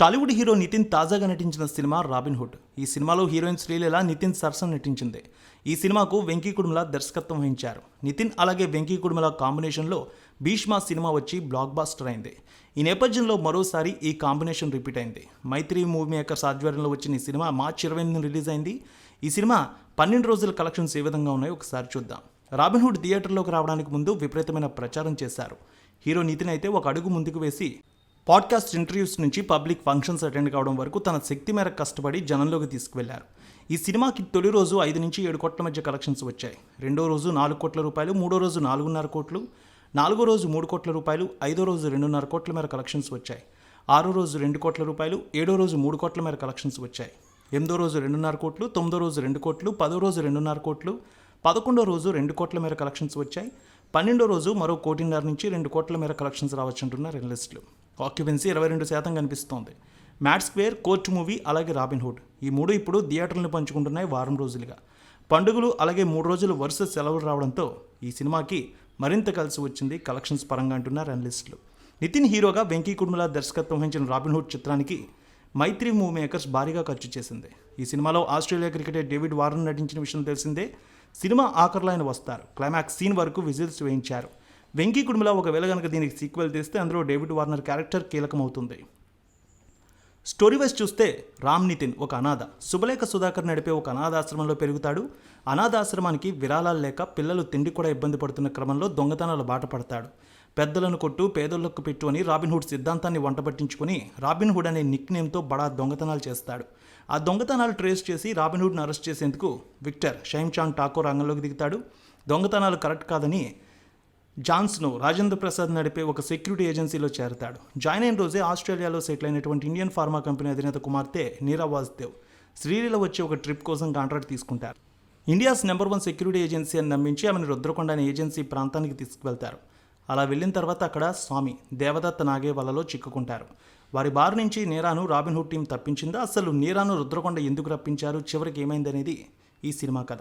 Tollywood hero Nitin తాజాగా నటించిన cinema robin hood. ఈ సినిమాలో హీరోయిన్ శ్రీలీల నితిన్ సరసన నటించింది. ఈ సినిమాకు వెంకీ కుడుమల దర్శకత్వం వహించారు. నితిన్ అలాగే వెంకీ కుడుమల కాంబినేషన్లో భీష్మ సినిమా వచ్చి బ్లాక్ బాస్టర్ అయింది. ఈ నేపథ్యంలో మరోసారి ఈ కాంబినేషన్ రిపీట్ అయింది. మైత్రి మూవీ మేకర్స్ ఆధ్వర్యంలో వచ్చిన ఈ సినిమా మార్చి ఇరవై ఎనిమిది రిలీజ్ అయింది. ఈ సినిమా పన్నెండు రోజుల కలెక్షన్స్ ఏ విధంగా ఉన్నాయో ఒకసారి చూద్దాం. రాబిన్ హుడ్ థియేటర్లోకి రావడానికి ముందు విపరీతమైన ప్రచారం చేశారు. హీరో నితిన్ అయితే ఒక అడుగు ముందుకు వేసి పాడ్కాస్ట్ ఇంటర్వ్యూస్ నుంచి పబ్లిక్ ఫంక్షన్స్ అటెండ్ కావడం వరకు తన శక్తి మేర కష్టపడి జనంలోకి తీసుకువెళ్ళారు. ఈ సినిమాకి తొలి రోజు ఐదు నుంచి ఏడు కోట్ల మధ్య కలెక్షన్స్ వచ్చాయి. రెండో రోజు నాలుగు కోట్ల రూపాయలు మూడో రోజు నాలుగున్నర కోట్లు నాలుగో రోజు మూడు కోట్ల రూపాయలు ఐదో రోజు రెండున్నర కోట్ల మేర కలెక్షన్స్ వచ్చాయి. ఆరో రోజు రెండు కోట్ల రూపాయలు ఏడో రోజు మూడు కోట్ల మేర కలెక్షన్స్ వచ్చాయి. ఎనిమిదో రోజు రెండున్నర కోట్లు తొమ్మిదో రోజు రెండు కోట్లు పదో రోజు రెండున్నర కోట్లు పదకొండో రోజు రెండు కోట్ల మేర కలెక్షన్స్ వచ్చాయి. పన్నెండో రోజు మరో కోటిన్నర నుంచి రెండు కోట్ల మేర కలెక్షన్స్ రావచ్చంటున్నారు ఎనలిస్టులు. ఆక్యుపెన్సీ ఇరవై రెండు శాతం కనిపిస్తోంది. మ్యాట్ స్క్వేర్ కోర్ట్ మూవీ అలాగే రాబిన్ హుడ్. ఈ మూడు ఇప్పుడు థియేటర్లను పంచుకుంటున్నాయి వారం రోజులుగా. పండుగలు అలాగే మూడు రోజులు వరుస సెలవులు రావడంతో ఈ సినిమాకి మరింత కలిసి వచ్చింది కలెక్షన్స్ పరంగా అంటున్నారు అనలిస్టులు. నితిన్ హీరోగా వెంకీ కుడుమల దర్శకత్వం వహించిన రాబిన్ హుడ్ చిత్రానికి మైత్రి మూవీ మేకర్స్ భారీగా ఖర్చు చేసింది. ఈ సినిమాలో ఆస్ట్రేలియా క్రికెటర్ డేవిడ్ వారన్ నటించిన విషయం తెలిసిందే. సినిమా ఆఖరిలో ఆయన వస్తారు. క్లైమాక్స్ సీన్ వరకు విజిల్స్ వేయించారు. వెంకీ కుడుమల ఒకవేళ కనుక దీనికి సీక్వెల్ తీస్తే అందులో డేవిడ్ వార్నర్ క్యారెక్టర్ కీలకమవుతుంది. స్టోరీ వైజ్ చూస్తే రామ్ నితిన్ ఒక అనాథ శుభలేఖ సుధాకర్ నడిపే ఒక అనాథాశ్రమంలో పెరుగుతాడు. అనాథాశ్రమానికి విరాళాలు లేక పిల్లలు తిండి కూడా ఇబ్బంది పడుతున్న క్రమంలో దొంగతనాలు బాట పడతాడు. పెద్దలను కొట్టు పేదలకు పెట్టు అని రాబిన్ హుడ్ సిద్ధాంతాన్ని వంట పట్టించుకొని రాబిన్ హుడ్ అనే నిక్ నేమ్తో బడా దొంగతనాలు చేస్తాడు. ఆ దొంగతనాలు ట్రేస్ చేసి రాబిన్హుడ్ను అరెస్ట్ చేసేందుకు విక్టర్ షైమ్ చాంగ్ ఠాకూర్ రంగంలోకి దిగుతాడు. దొంగతనాలు కరెక్ట్ కాదని జాన్స్ను రాజేంద్ర ప్రసాద్ నడిపే ఒక సెక్యూరిటీ ఏజెన్సీలో చేరతాడు. జాయిన్ అయిన రోజే ఆస్ట్రేలియాలో సెటిల్ అయినటువంటి ఇండియన్ ఫార్మా కంపెనీ అధినేత కుమార్తె నీరా వాసుదేవ్ శ్రీలీల వచ్చి ఒక ట్రిప్ కోసం కాంట్రాక్ట్ తీసుకుంటారు. India's number one security agency అని నమ్మించి ఆమెను రుద్రకొండ అనే ఏజెన్సీ ప్రాంతానికి తీసుకువెళ్తారు. అలా వెళ్ళిన తర్వాత అక్కడ స్వామి దేవదత్త నాగే వలలో చిక్కుకుంటారు. వారి బారి నుంచి నీరాను రాబిన్హుడ్ టీం తప్పించిందా? అసలు నీరాను రుద్రకొండ ఎందుకు రప్పించారు? చివరికి ఏమైందనేది ఈ సినిమా కథ.